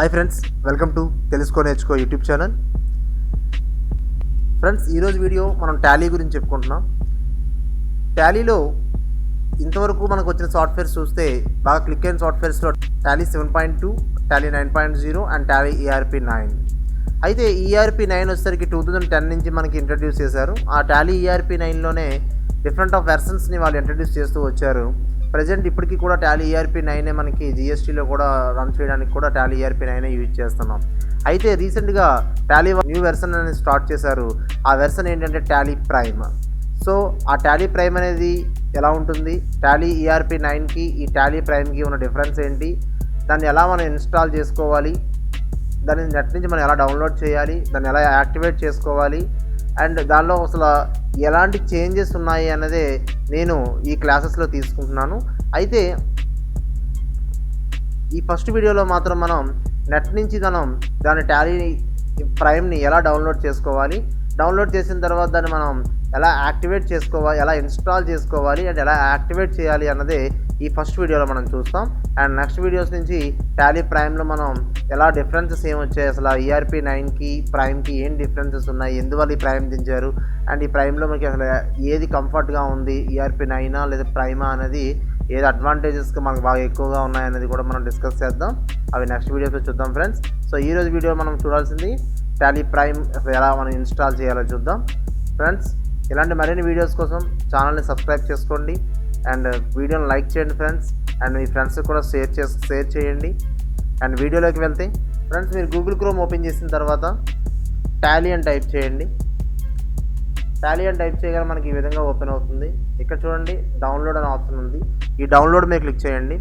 Hi friends welcome to Telusuko Nerchuko YouTube channel friends ఈరోజు video మనం Tally గురించి చెప్పుకుంటున్నాం. టాలీలో ఇంతవరకు మనకు వచ్చిన సాఫ్ట్వేర్స్ చూస్తే బాగా క్లిక్ అయిన సాఫ్ట్వేర్స్లో Tally seven point two Tally nine point zero and Tally ERP nine అయితే ఈఆర్పి నైన్ వచ్చేసరికి టూ థౌజండ్ టెన్ నుంచి మనకి ఇంట్రడ్యూస్ చేశారు. ఆ టాలీ ఈఆర్పి నైన్లోనే డిఫరెంట్ ఆఫ్ వెర్షన్స్ని వాళ్ళు ఇంట్రడ్యూస్ చేస్తూ వచ్చారు. ప్రజెంట్ ఇప్పటికీ కూడా టాలీ ఈఆర్పీ నైనే మనకి జిఎస్టీలో కూడా రన్ చేయడానికి కూడా టాలీ ఈఆర్పీ నైనే యూజ్ చేస్తున్నాం. అయితే రీసెంట్గా టాలీ న్యూ వెర్షన్ అనేది స్టార్ట్ చేశారు. ఆ వెర్షన్ ఏంటంటే టాలీ ప్రైమ్. సో ఆ టాలీ ప్రైమ్ అనేది ఎలా ఉంటుంది? టాలీ ఈఆర్పి నైన్కి ఈ టాలీ ప్రైమ్కి ఉన్న డిఫరెన్స్ ఏంటి? దాన్ని ఎలా మనం ఇన్స్టాల్ చేసుకోవాలి? దాన్ని నెట్ నుంచి మనం ఎలా డౌన్లోడ్ చేయాలి? దాన్ని ఎలా యాక్టివేట్ చేసుకోవాలి? అండ్ దానిలో అసలు ఎలాంటి చేంజెస్ ఉన్నాయి అన్నదే నేను ఈ క్లాసెస్లో తీసుకుంటున్నాను. అయితే ఈ ఫస్ట్ వీడియోలో మాత్రం మనం నెట్ నుంచి మనం దాని టాలీ ప్రైమ్ని ఎలా డౌన్లోడ్ చేసుకోవాలి డౌన్లోడ్ చేసిన తర్వాత దాన్ని మనం ఎలా యాక్టివేట్ చేసుకోవాలి ఎలా ఇన్స్టాల్ చేసుకోవాలి అండ్ ఎలా యాక్టివేట్ చేయాలి అన్నదే ఈ ఫస్ట్ వీడియోలో మనం చూస్తాం. అండ్ నెక్స్ట్ వీడియోస్ నుంచి టాలీ ప్రైమ్లో మనం ఎలా డిఫరెన్సెస్ ఏం వచ్చాయి? అసలు ఈఆర్పి నైన్కి ప్రైమ్కి ఏం డిఫరెన్సెస్ ఉన్నాయి? ఎందువల్ల ఈ ప్రైమ్ దించారు? అండ్ ఈ ప్రైమ్లో మనకి అసలు ఏది కంఫర్ట్గా ఉంది? ఈఆర్పి నైనా లేదా ప్రైమా అనేది ఏది అడ్వాంటేజెస్కి మనకు బాగా ఎక్కువగా ఉన్నాయనేది కూడా మనం డిస్కస్ చేద్దాం. అవి నెక్స్ట్ వీడియోస్లో చూద్దాం ఫ్రెండ్స్ సో ఈరోజు వీడియో మనం చూడాల్సింది టాలీ ప్రైమ్ ఎలా మనం ఇన్స్టాల్ చేయాలో చూద్దాం. ఫ్రెండ్స్ ఇలాంటి మరిన్ని వీడియోస్ కోసం ఛానల్ని సబ్స్క్రైబ్ చేసుకోండి. అండ్ వీడియోని లైక్ చేయండి ఫ్రెండ్స్ అండ్ మీ ఫ్రెండ్స్ కూడా షేర్ చేసి షేర్ చేయండి. అండ్ వీడియోలోకి వెళ్తే ఫ్రెండ్స్ మీరు గూగుల్ క్రోమ్ ఓపెన్ చేసిన తర్వాత టాలీ అని టైప్ చేయండి. టాలీ అని టైప్ చేయగానే మనకి ఈ విధంగా ఓపెన్ అవుతుంది. ఇక్కడ చూడండి డౌన్లోడ్ అనే ఆప్షన్ ఉంది. ఈ డౌన్లోడ్ మీద క్లిక్ చేయండి.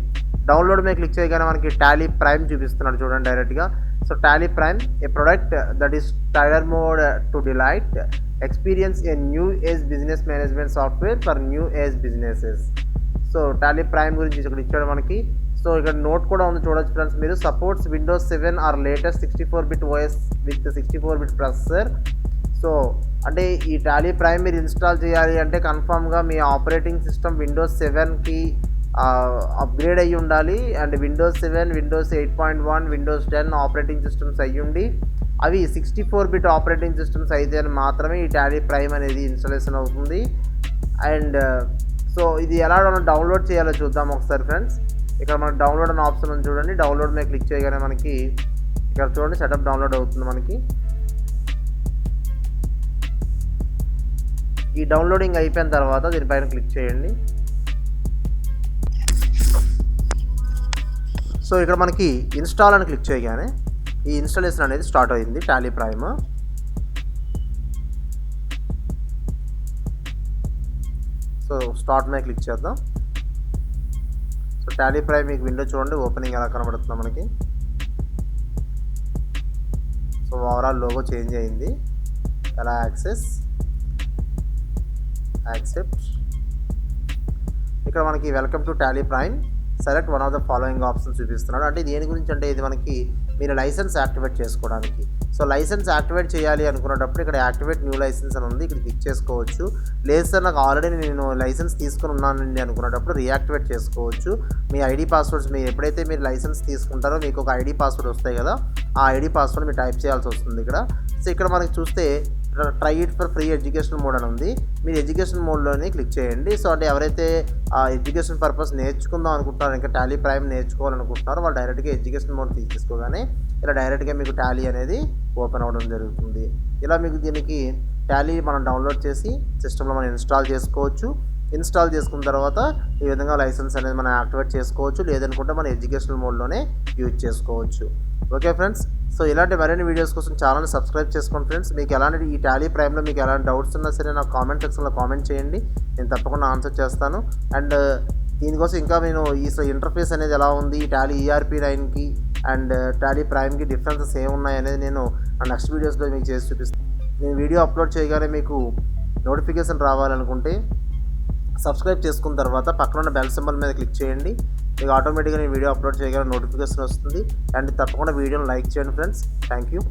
డౌన్లోడ్ మీద క్లిక్ చేయగానే మనకి టాలీ ప్రైమ్ చూపిస్తున్నాడు చూడండి డైరెక్ట్గా. So Tally Prime a product that is tailor made to delight experience a new age business management software for new age businesses so Tally Prime గురించి ఇక్కడ ఇచ్చాడు మనకి. సో ఇక్కడ నోట్ కూడా ఉంది చూడొచ్చు ఫ్రెండ్స్ మీరు supports Windows seven or latest sixty four bit OS with sixty four bit processor so అంటే ఈ టాలీ ప్రైమ్ మీరు ఇన్స్టాల్ చేయాలి అంటే కన్ఫామ్గా మీ ఆపరేటింగ్ సిస్టమ్ విండోస్ సెవెన్కి అప్గ్రేడ్ అయ్యి ఉండాలి. And Windows seven Windows eight point one Windows ten operating systems అయ్యి ఉండి అవి sixty four bit operating systems అయితే మాత్రమే ఈ టాలీ ప్రైమ్ అనేది ఇన్స్టాలేషన్ అవుతుంది. అండ్ సో ఇది ఎలా మనం డౌన్లోడ్ చేయాలో చూద్దాం ఒకసారి ఫ్రెండ్స్ ఇక్కడ మనకు డౌన్లోడ్ అనే ఆప్షన్ ఉంది చూడండి. డౌన్లోడ్ మీద క్లిక్ చేయగానే మనకి ఇక్కడ చూడండి సెటప్ డౌన్లోడ్ అవుతుంది మనకి. ఈ డౌన్లోడింగ్ అయిపోయిన తర్వాత దీనిపైన క్లిక్ చేయండి. సో ఇక్కడ మనకి ఇన్స్టాల్ అని క్లిక్ చేయగానే ఈ ఇన్స్టాలేషన్ అనేది స్టార్ట్ అయింది టాలీ ప్రైమ్ సో స్టార్ట్ మీద క్లిక్ చేద్దాం. సో టాలీ ప్రైమ్ మీకు విండో చూడండి ఓపెనింగ్ ఎలా కనబడుతుందో మనకి. సో ఓవరాల్ లోగో చేంజ్ అయింది. ఎలా యాక్సెస్ యాక్సెప్ట్ ఇక్కడ మనకి welcome to Tally Prime select one of the following options చూపిస్తున్నాడు. అంటే దేని గురించి అంటే ఇది మనకి మీరు లైసెన్స్ యాక్టివేట్ చేసుకోవడానికి. సో లైసెన్స్ యాక్టివేట్ చేయాలి అనుకున్నప్పుడు ఇక్కడ యాక్టివేట్ న్యూ లైసెన్స్ అని ఉంది. ఇక్కడ క్లిక్ చేసుకోవచ్చు లేదు సార్ నాకు ఆల్రెడీ నేను లైసెన్స్ తీసుకుని ఉన్నానండి అనుకున్నప్పుడు రీయాక్టివేట్ చేసుకోవచ్చు. మీ ఐడి పాస్వర్డ్స్ మీరు ఎప్పుడైతే మీరు లైసెన్స్ తీసుకుంటారో మీకు ఒక ఐడి పాస్వర్డ్ వస్తాయి కదా ఆ ఐడి పాస్వర్డ్ మీరు టైప్ చేయాల్సి వస్తుంది ఇక్కడ. సో ఇక్కడ మనకి చూస్తే try it for free education mode అని ఉంది. మీరు ఎడ్యుకేషన్ మోడ్లోనే క్లిక్ చేయండి. సో అంటే ఎవరైతే ఆ ఎడ్యుకేషన్ పర్పస్ నేర్చుకుందాం అనుకుంటున్నారో ఇంకా టాలీ ప్రైమ్ నేర్చుకోవాలనుకుంటున్నారో వాళ్ళు డైరెక్ట్గా ఎడ్యుకేషన్ మోడ్ తీసుకోగానే ఇలా డైరెక్ట్గా మీకు టాలీ అనేది ఓపెన్ అవ్వడం జరుగుతుంది. ఇలా మీకు దీనికి టాలీ మనం డౌన్లోడ్ చేసి సిస్టంలో మనం ఇన్స్టాల్ చేసుకోవచ్చు. ఇన్స్టాల్ చేసుకున్న తర్వాత ఈ విధంగా లైసెన్స్ అనేది మనం యాక్టివేట్ చేసుకోవచ్చు. లేదనుకుంటే మనం ఎడ్యుకేషనల్ మోడ్లోనే యూజ్ చేసుకోవచ్చు. ఓకే ఫ్రెండ్స్ సో ఇలాంటి మరిన్ని వీడియోస్ కోసం ఛానల్ని సబ్స్క్రైబ్ చేసుకోండి ఫ్రెండ్స్ మీకు ఎలాంటి ఈ టాలీ ప్రైమ్లో మీకు ఎలాంటి డౌట్స్ ఉన్నా సరే నాకు కామెంట్ సెక్షన్లో కామెంట్ చేయండి. నేను తప్పకుండా ఆన్సర్ చేస్తాను. అండ్ uh, దీనికోసం ఇంకా నేను ఈ ఇంటర్ఫేస్ అనేది ఎలా ఉంది? ఈ టాలీ ఈఆర్పి నైన్కి అండ్ టాలీ ప్రైమ్కి డిఫరెన్సెస్ ఏమున్నాయి అనేది నేను నెక్స్ట్ వీడియోస్లో మీకు చేసి చూపిస్తాను నేను వీడియో అప్లోడ్ చేయగానే మీకు నోటిఫికేషన్ రావాలనుకుంటే సబ్స్క్రైబ్ చేసుకున్న తర్వాత పక్కన ఉన్న బెల్ సింబల్ మీద క్లిక్ చేయండి. మీకు ఆటోమేటిక్గా నేను వీడియో అప్లోడ్ చేయగల నోటిఫికేషన్ వస్తుంది. అండ్ తప్పకుండా వీడియోని లైక్ చేయండి ఫ్రెండ్స్ థ్యాంక్ యూ